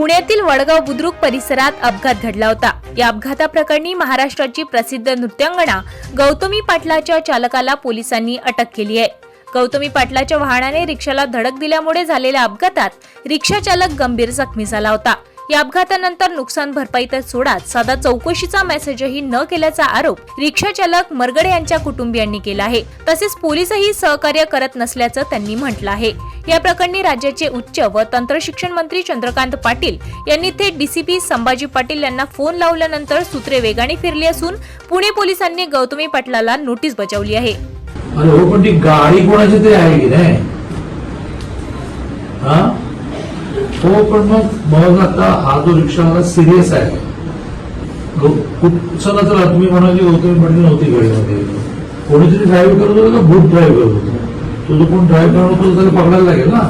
पुण्यातील वडगाव बुद्रुक परिसरात अपघात घडला होता. या अपघाताप्रकरणी महाराष्ट्राची प्रसिद्ध नृत्यांगना गौतमी पाटलाच्या चालकाला पोलिसांनी अटक केली आहे. गौतमी पाटलाच्या वाहनाने रिक्षाला धडक दिल्यामुळे झालेल्या अपघातात रिक्षा चालक गंभीर जखमी झाला होता. या अपघातानंतर नुकसान भरपाई तर सोडाच. साधा चौकशीचा मेसेजही न केल्याचा आरोप रिक्षा चालक मरगडे यांच्या कुटुंबियांनी केला आहे. तसेच पोलीसही सहकार्य करत नसल्याचं त्यांनी म्हटलं आहे. या प्रकरणी राज्याचे उच्च व तंत्रशिक्षण मंत्री चंद्रकांत पाटील यांनी थेट डीसीपी संभाजी पाटील यांना फोन लावल्यानंतर सूत्रे वेगाने फिरली असून पुणे पोलिसांनी गौतमी पाटलाला नोटीस बजावली आहे. अरे हो पण ती गाडी कोणाची तरी आहे की नाही? तो हो पण मग मग आता हा जो रिक्षावाला सिरियस आहे. चला चला तुम्ही म्हणा की गौतमी पाटील नव्हती गाडीमध्ये. कोणीतरी ड्राईव्ह करत होतं का? भूत ड्राईव्ह करत होतो. तो जो कोण ड्राईव्ह करत होतो त्याला पकडायला लागेल ना?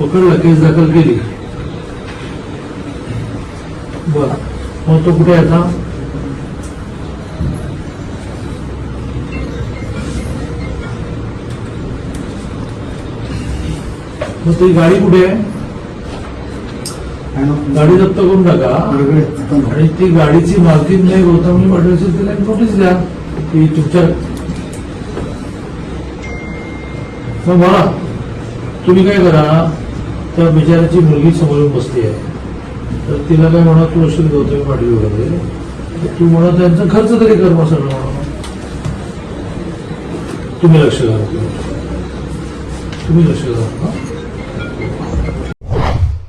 पकडलं केस दाखल केली. बर. मग तो कुठे आहे आता? मग ती गाडी कुठे आहे? गाडी जप्त करून टाका. आणि ती गाडीची मालकीन नाही गौतमी पाटील तिला नोटीस द्या. की तुमच्या मग मला तुम्ही काय करा त्या बिचाराची मुलगी समोरून बसली आहे. तर तिला काय म्हणा तू असेल गौतमी पाटील वगैरे तू म्हणा त्यांचा खर्च तरी कर मग तुम्ही लक्ष द्या तुम्ही लक्ष द्या हा? Thank you.